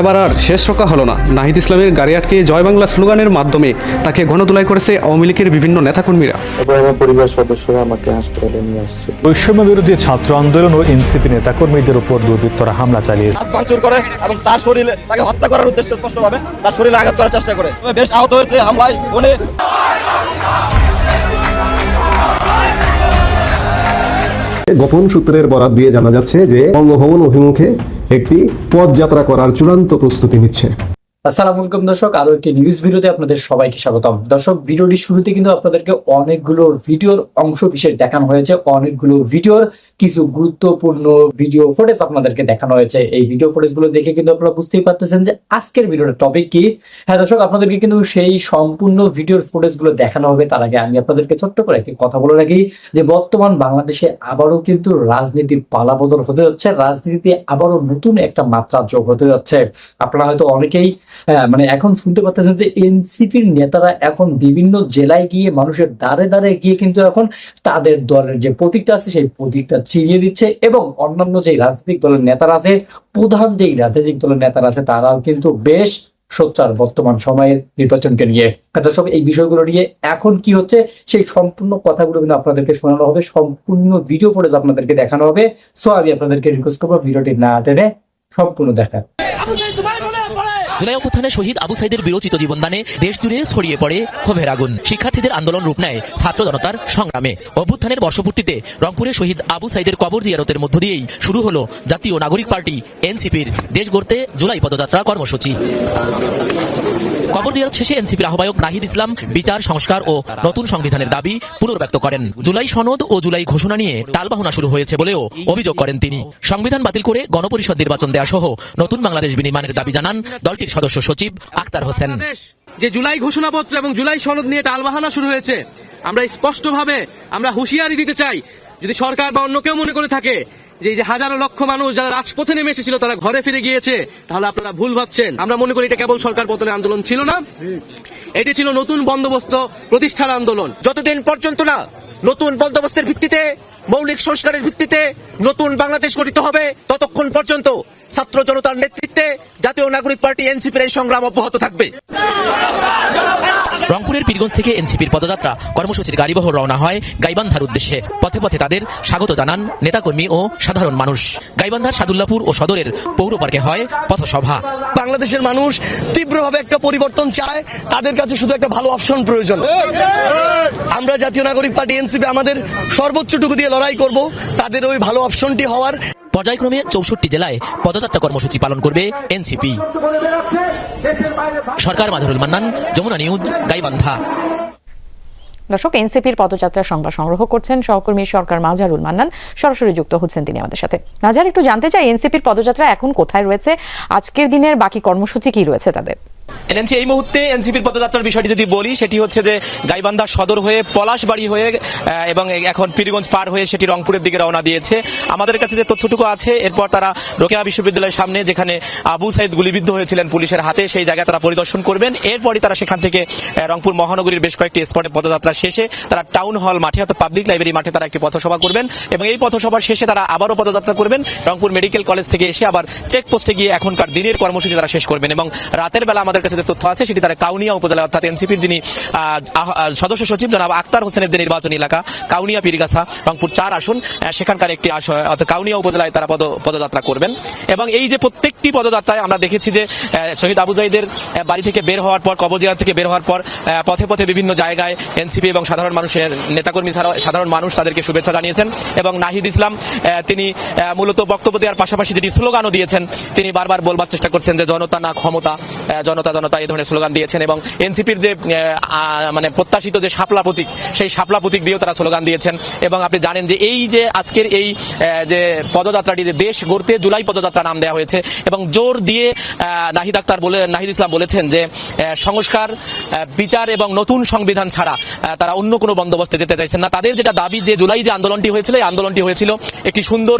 এবার আর শেষ রক্ষা হলো না। নাহিদ ইসলামের গাড়ি আটকে জয় বাংলা স্লোগানের মাধ্যমে তাকে গণদোলাই করেছে আওয়ামী লীগের বিভিন্ন নেতাকর্মীরা। আমার পরিবার সদস্যরা আমাকে হাসপাতালে নিয়ে আসছে। বৈষম্য বিরোধী ছাত্র আন্দোলন ও এনসিপি নেতাকর্মীদের উপর দুর্বৃত্তরা হামলা চালিয়েছে গাছ ভাঙচুর করে এবং তার শরীরে তাকে হত্যা করার উদ্দেশ্যে স্পষ্টভাবে তার শরীরে আঘাত করার চেষ্টা করে। বেশ আহত হয়েছে হামলায় উনি গোপন সূত্রের বরাত দিয়ে জানা যাচ্ছে যে বঙ্গভবন অভিমুখে একটি পদযাত্রা করার চূড়ান্ত প্রস্তুতি নিচ্ছে। আসসালামু আলাইকুম দর্শক আরও একটি নিউজ ভিডিওতে আপনাদের সবাইকে স্বাগতম। দর্শক ভিডিওটি শুরুতে কিন্তু আপনাদেরকে অনেকগুলো ভিডিওর অংশ বিশেষ দেখানো হয়েছে। অনেকগুলো ভিডিওর কিছু গুরুত্বপূর্ণ ভিডিও ফুটেজ আপনাদেরকে দেখানো হয়েছে। এই ভিডিও ফুটেজগুলো দেখে কিন্তু আপনারা বুঝতেই পারতেছেন যে আজকের ভিডিওর টপিক কি। হ্যাঁ দর্শক আপনাদেরকে কিন্তু সেই সম্পূর্ণ ভিডিওর ফুটেজগুলো দেখানো হবে। তার আগে আমি আপনাদেরকে ছোট্ট করে একটি কথা বলে রাখি যে বর্তমান বাংলাদেশে আবারও কিন্তু রাজনীতির পালাবদল হতে যাচ্ছে। রাজনীতিতে আবারও নতুন একটা মাত্রা যোগ হতে যাচ্ছে। আপনারা হয়তো অনেকেই হ্যাঁ, মানে এখন শুনতে পাচ্ছেন যে এনসিপির নেতারা এখন বিভিন্ন জেলায় গিয়ে মানুষের দ্বারে দ্বারে গিয়ে কিন্তু এখন তাদের দলের যে প্রতীকটা আছে সেই প্রতীকটা চিনিয়ে দিচ্ছে এবং অন্যান্য যে রাজনৈতিক দলের নেতারা আছে, প্রধান যেই রাজনৈতিক দলের নেতারা আছে, তারাও কিন্তু বেশ সোচ্চার বর্তমান সময়ের নির্বাচনকে নিয়ে। দর্শক, এই বিষয়গুলো নিয়ে এখন কি হচ্ছে, সেই সম্পূর্ণ কথাগুলো কিন্তু আপনাদেরকে শোনানো হবে, সম্পূর্ণ ভিডিও ফুটেজ আপনাদেরকে দেখানো হবে। সো আমি আপনাদেরকে রিকোয়েস্ট করব ভিডিওটি না টেনে সম্পূর্ণ দেখা জুলাই অভ্যুত্থানে শহীদ আবু সাইদের বিরচিত জীবনদানে দেশ জুড়ে ছড়িয়ে পড়ে ক্ষোভের আগুন। শিক্ষার্থীদের আন্দোলন রূপ নেয় ছাত্র জনতার সংগ্রামে। অভ্যুত্থানের বর্ষপূর্তিতে রংপুরে শহীদ আবু সাইদের কবর জিয়ারতের মধ্য দিয়েই শুরু হলো জাতীয় নাগরিক পার্টি, এনসিপির। দেশ গড়তে জুলাই পদযাত্রা কর্মসূচি। কবর জিয়ারত শেষে এনসিপির আহ্বায়ক নাহিদ ইসলাম বিচার, সংস্কার ও নতুন সংবিধানের দাবি পুনর্ব্যক্ত করেন। জুলাই সনদ ও জুলাই ঘোষণা নিয়ে টালবাহনা শুরু হয়েছে বলেও অভিযোগ করেন তিনি। সংবিধান বাতিল করে গণপরিষদ নির্বাচন দেওয়া সহ নতুন বাংলাদেশ বিনির্মাণের দাবি জানান দলটির সদস্য সচিব আক্তার হোসেন। যে জুলাই ঘোষণাপত্র এবং জুলাই সনদ নিয়ে টালবাহানা শুরু হয়েছে, আমরা স্পষ্টভাবে আমরা হুঁশিয়ারি দিতে চাই। যদি সরকার বা অন্য কেউ মনে করে থাকে যে যে হাজারো লক্ষ মানুষ যারা রাজপথে নেমে এসেছিল, তারা ঘরে ফিরে গিয়েছে, তাহলে আপনারা ভুল ভাবছেন। আমরা মনে করি এটা কেবল সরকার পতনের আন্দোলন ছিল না। এটি ছিল নতুন বন্দোবস্ত প্রতিষ্ঠার আন্দোলন। যতদিন পর্যন্ত না নতুন বন্দোবস্তের ভিত্তিতে, মৌলিক সংস্কারের ভিত্তিতে নতুন বাংলাদেশ গঠিত হবে, ততক্ষণ পর্যন্ত ছাত্র জনতার নেতৃত্বে জাতীয় নাগরিক পার্টি এনসিপির এই সংগ্রাম অব্যাহত থাকবে। রংপুরের পীরগঞ্জ থেকে এনসিপির পদযাত্রা। কর্মসূচির গাড়িবহর রওনা হয় গাইবান্ধার উদ্দেশ্যে। পথে পথে তাদের স্বাগত জানান নেতাকর্মী ও সাধারণ মানুষ। গাইবান্ধার সাদুল্লাপুর ও সদরের পৌর পার্কে হয় পথসভা। বাংলাদেশের মানুষ তীব্রভাবে একটা পরিবর্তন চায়। তাদের কাছে শুধু একটা ভালো অপশন প্রয়োজন। আমরা জাতীয় নাগরিক পার্টি, এনসিপি, আমাদের সর্বোচ্চটুকু দিয়ে লড়াই করব। তাদের ওই ভালো অপশনটি হওয়ার পর্যায়ক্রমে চৌষট্টি জেলায় পদযাত্রা কর্মসূচি পালন করবে এনসিপি। সরকার মাঝারুল মান্নান, যমুনা নিউজ, গাইবান্ধা। দর্শক, এনসিপির পদযাত্রার সংবাদ সংগ্রহ করছেন সহকর্মী সরকার মাজারুল মান্নান। সরাসরি যুক্ত হচ্ছেন তিনি আমাদের সাথে। মাজার, একটু জানতে চাই, এনসিপির পদযাত্রা এখন কোথায় রয়েছে? আজকের দিনের বাকি কর্মসূচি কি রয়েছে তাদের? এনএনসি এই মুহূর্তে এনসিপির পদযাত্রার বিষয়টি যদি বলি, সেটি হচ্ছে যে গাইবান্ধা সদর হয়ে পলাশবাড়ি হয়ে এবং এখন পীরগঞ্জ পার হয়ে সেটি রংপুরের দিকে রওনা দিয়েছে। আমাদের কাছে যে তথ্যটুকু আছে, এরপর তারা রোকেয়া বিশ্ববিদ্যালয়ের সামনে যেখানে আবু সাইদ গুলিবিদ্ধ হয়েছিলেন পুলিশের হাতে, সেই জায়গায় তারা পরিদর্শন করবেন। এরপরই তারা সেখান থেকে রংপুর মহানগরীর বেশ কয়েকটি স্পটে পদযাত্রা শেষে তারা টাউন হল মাঠে, অর্থাৎ পাবলিক লাইব্রেরি মাঠে তারা একটি পথসভা করবেন। এবং এই পথসভার শেষে তারা আবারও পদযাত্রা করবেন। রংপুর মেডিকেল কলেজ থেকে এসে আবার চেকপোস্টে গিয়ে এখনকার দিনের কর্মসূচি তারা শেষ করবেন। এবং রাতের বেলা আমাদের কাছে যে তথ্য আছে সেটি তারা কাউনিয়া উপজেলা অর্থাৎ এনসিপির যিনি সদস্য সচিব জনাব আক্তার হোসেনের যে নির্বাচনী এলাকা কাউনিয়া পীরগাছা রংপুর চার আসন সেখানকার একটি অর্থাৎ কাউনিয়া উপজেলায় তারা পদ পদযাত্রা করবেন। এবং এই যে প্রত্যেকটি পদযাত্রায় আমরা দেখেছি যে শহীদ আবু জাইদের বাড়ি থেকে বের হওয়ার পর কবরজিয়া থেকে বের হওয়ার পর পথে পথে বিভিন্ন জায়গায় এনসিপি এবং সাধারণ মানুষের নেতাকর্মী ছাড়াও সাধারণ মানুষ তাদেরকে শুভেচ্ছা জানিয়েছেন। এবং নাহিদ ইসলাম তিনি মূলত বক্তব্য দেওয়ার পাশাপাশি যেটি স্লোগানও দিয়েছেন তিনি বারবার বলবার চেষ্টা করছেন যে জনতা না ক্ষমতা আহ, জনতা জনতা এই ধরনের স্লোগান দিয়েছেন এবং এনসিপির যে মানে প্রত্যাশিত যে শাপলা প্রতীক, সেই শাপলা প্রতীক দিয়েও তারা স্লোগান দিয়েছেন। এবং আপনি জানেন যে এই যে আজকের এই যে পদযাত্রাটি, যে দেশ গড়তে জুলাই পদযাত্রা নাম দেওয়া হয়েছে এবং জোর দিয়ে নাহিদ আক্তার বলে, নাহিদ ইসলাম বলেছেন যে সংস্কার বিচার এবং নতুন সংবিধান ছাড়া তারা অন্য কোনো বন্দোবস্তে যেতে চাইছেন না। তাদের যেটা দাবি যে জুলাই যে আন্দোলনটি হয়েছিল, এই আন্দোলনটি হয়েছিল একটি সুন্দর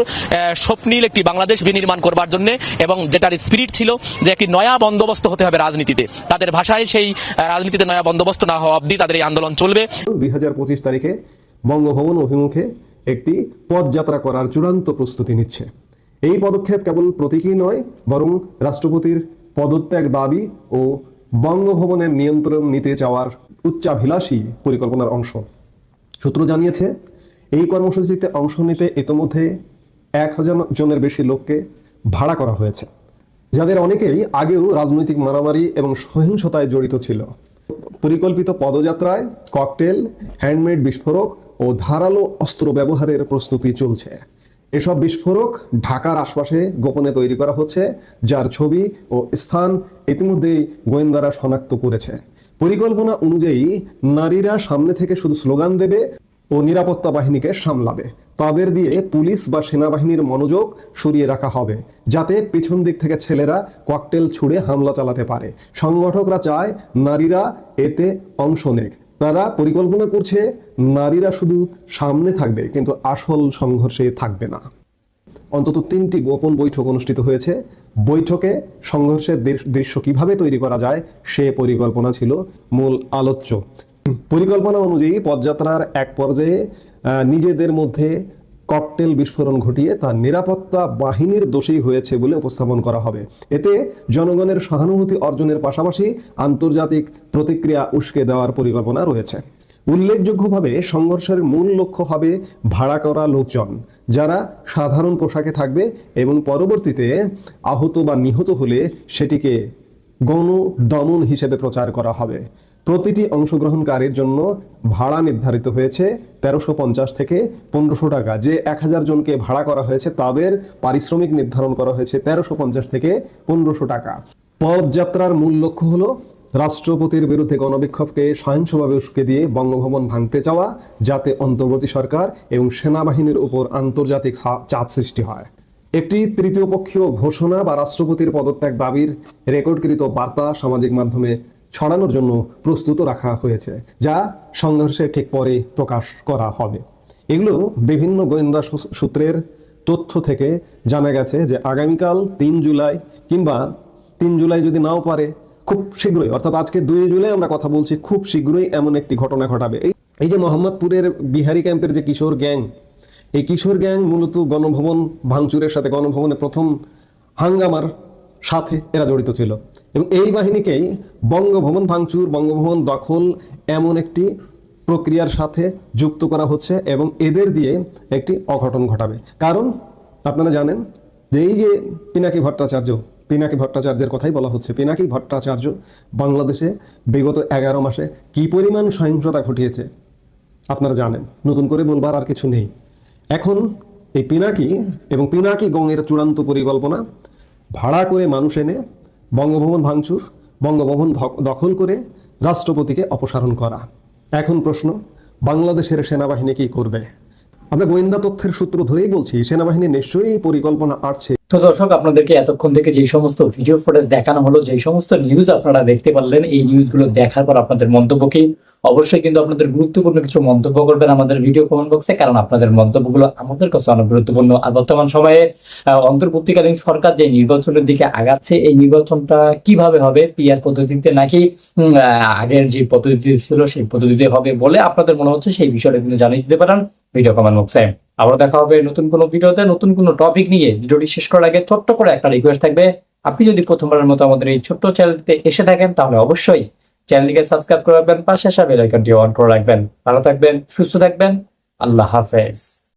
স্বপ্নীল একটি বাংলাদেশ বিনির্মাণ করবার জন্য এবং যেটার স্পিরিট ছিল যে একটি নয়া বন্দোবস্ত হতে হবে রাজনীতিতে। তাদের ভাষায় সেই রাজনীতিতে নয়া বন্দোবস্ত না হওয়া অবধি তাদের এই আন্দোলন চলবে। দুই হাজার পঁচিশ তারিখে বঙ্গভবন অভিমুখে একটি পদযাত্রা করার চূড়ান্ত প্রস্তুতি নিচ্ছে। এই পদক্ষেপ কেবল প্রতীকী নয়, বরং রাষ্ট্রপতির পদত্যাগ দাবি ও বঙ্গভবনের নিয়ন্ত্রণ নিতে চাওয়ার উচ্চাভিলাষী পরিকল্পনার অংশ। সূত্র জানিয়েছে, এই কর্মসূচিতে অংশ নিতে ইতোমধ্যে এক হাজার জনের বেশি লোককে ভাড়া করা হয়েছে। যাদের অনেকেই আগেও রাজনৈতিক মারামারি এবং সহিংসতায় জড়িত ছিল। পরিকল্পিত পদযাত্রায় ককটেল, হ্যান্ডমেড বিস্ফোরক ও ধারালো অস্ত্র ব্যবহারের প্রস্তুতি চলছে। এসব বিস্ফোরক ঢাকার আশপাশে গোপনে তৈরি করা হচ্ছে, যার ছবি ও স্থান ইতিমধ্যেই গোয়েন্দারা শনাক্ত করেছে। পরিকল্পনা অনুযায়ী, নারীরা সামনে থেকে শুধু স্লোগান দেবে ও নিরাপত্তা বাহিনীকে সামলাবে। তাদের দিয়ে পুলিশ বা সেনাবাহিনীর মনোযোগ সরিয়ে রাখা হবে, যাতে পিছন দিক থেকে ছেলেরা ককটেল ছুড়ে হামলা চালাতে পারে। সংগঠকরা চায় নারীরা এতে অংশ নেক। তারা পরিকল্পনা করছে নারীরা শুধু সামনে থাকবে, কিন্তু আসল সংঘর্ষে থাকবে না। অন্তত তিনটি গোপন বৈঠক অনুষ্ঠিত হয়েছে। বৈঠকে সংঘর্ষের দৃশ- দৃশ্য কীভাবে তৈরি করা যায় সে পরিকল্পনা ছিল মূল আলোচ্য। পরিকল্পনা অনুযায়ী পদযাত্রার এক পর্যায়ে নিজেদের মধ্যে ককটেল বিস্ফোরণ ঘটিয়ে তা নিরাপত্তা বাহিনীর দোষী হয়েছে বলে উপস্থাপন করা হবে। এতে জনগণের সহানুভূতি অর্জনের পাশাপাশি আন্তর্জাতিক প্রতিক্রিয়া উস্কে দেওয়ার পরিকল্পনা রয়েছে। উল্লেখযোগ্যভাবে সংঘর্ষের মূল লক্ষ্য হবে ভাড়া করা লোকজন, যারা সাধারণ পোশাকে থাকবে এবং পরবর্তীতে আহত বা নিহত হলে সেটিকে গণ দমন হিসেবে প্রচার করা হবে। প্রতিটি অংশগ্রহণকারীর জন্য ভাড়া নির্ধারিত হয়েছে তেরোশো পঞ্চাশ থেকে পনেরোশো টাকা। যে এক হাজার জনকে ভাড়া করা হয়েছে, তাদের পারিশ্রমিক নির্ধারণ করা হয়েছে তেরোশো পঞ্চাশ থেকে পনেরোশো টাকা। পদযাত্রার মূল লক্ষ্য হলো রাষ্ট্রপতির বিরুদ্ধে গণবিক্ষোভকে সহিংসভাবে উস্কে দিয়ে বঙ্গভবন ভাঙতে চাওয়া, যাতে অন্তর্বর্তী সরকার এবং সেনাবাহিনীর উপর আন্তর্জাতিক চাপ সৃষ্টি হয়। একটি তৃতীয় পক্ষীয় ঘোষণা বা রাষ্ট্রপতির পদত্যাগ দাবির রেকর্ডকৃত বার্তা সামাজিক মাধ্যমে ছড়ানোর জন্য প্রস্তুত রাখা হয়েছে, যা সংঘর্ষের ঠিক পরে প্রকাশ করা হবে। এগুলো বিভিন্ন গোয়েন্দা সূত্রের তথ্য থেকে জানা গেছে যে আগামীকাল তিন জুলাই কিংবা তিন জুলাই যদি নাও পারে, খুব শীঘ্রই, অর্থাৎ আজকে দুই জুলাই আমরা কথা বলছি, খুব শীঘ্রই এমন একটি ঘটনা ঘটাবে। এই- যে মোহাম্মদপুরের বিহারি ক্যাম্পের যে কিশোর গ্যাং, এই কিশোর গ্যাং মূলত গণভবন ভাঙচুরের সাথে গণভবনে প্রথম হাঙ্গামার সাথে এরা জড়িত ছিল। এবং এই বাহিনীকেই বঙ্গভবন ভাঙচুর, বঙ্গভবন দখল এমন একটি প্রক্রিয়ার সাথে যুক্ত করা হচ্ছে এবং এদের দিয়ে একটি অঘটন ঘটাবে। কারণ আপনারা জানেন যে এই যে পিনাকি ভট্টাচার্য, পিনাকি ভট্টাচার্যের কথাই বলা হচ্ছে। পিনাকি ভট্টাচার্য বাংলাদেশে বিগত এগারো মাসে কি পরিমাণ সহিংসতা ঘটিয়েছে আপনারা জানেন। নতুন করে বলবার আর কিছু নেই। এখন এই পিনাকি এবং পিনাকি গঙের চূড়ান্ত পরিকল্পনা ভাড়া করে মানুষ এনে বঙ্গভবন ভাঙচুর, বঙ্গভবন দখল করে রাষ্ট্রপতিকে অপসারণ করা। এখন প্রশ্ন, বাংলাদেশের সেনাবাহিনী কি করবে? আমরা গোয়েন্দা তথ্যের সূত্র ধরেই বলছি, সেনাবাহিনী নিশ্চয়ই পরিকল্পনা আটছে। তো দর্শক, আপনাদেরকে এতক্ষণ থেকে যে সমস্ত ভিডিও ফুটেজ দেখানো হলো যে সমস্ত নিউজ আপনারা দেখতে পারলেন, এই নিউজগুলো দেখার পর আপনাদের মন্তব্য কি? অবশ্যই কিন্তু আপনাদের গুরুত্বপূর্ণ কিছু মন্তব্য করবেন আমাদের ভিডিও কমেন্ট বক্সে কারণ আপনাদের মন্তব্যগুলো আমাদের কাছে অনেক গুরুত্বপূর্ণ। আর বর্তমান সময়ে অন্তর্বর্তীকালীন সরকার যে নির্বাচনের দিকে আগাচ্ছে, এই নির্বাচনটা কীভাবে হবে পিআর পদ্ধতিতে নাকি আগের যে পদ্ধতি ছিল সেই পদ্ধতিতে হবে বলে আপনাদের মনে হচ্ছে, সেই বিষয়টা কিন্তু জানিয়ে দিতে পারেন ভিডিও কমেন্ট বক্সে আবার দেখা হবে নতুন কোনো ভিডিওতে, নতুন কোনো টপিক নিয়ে। ভিডিওটি শেষ করার আগে ছোট্ট করে একটা রিকোয়েস্ট থাকবে। আপনি যদি প্রথমবারের মতো আমাদের এই ছোট্ট চ্যানেলটিতে এসে থাকেন, তাহলে অবশ্যই চ্যানেলটিকে সাবস্ক্রাইব করে রাখবেন, পাশে সাবেল আইকনটি অন করে রাখবেন। ভালো থাকবেন, সুস্থ থাকবেন, আল্লাহ হাফেজ।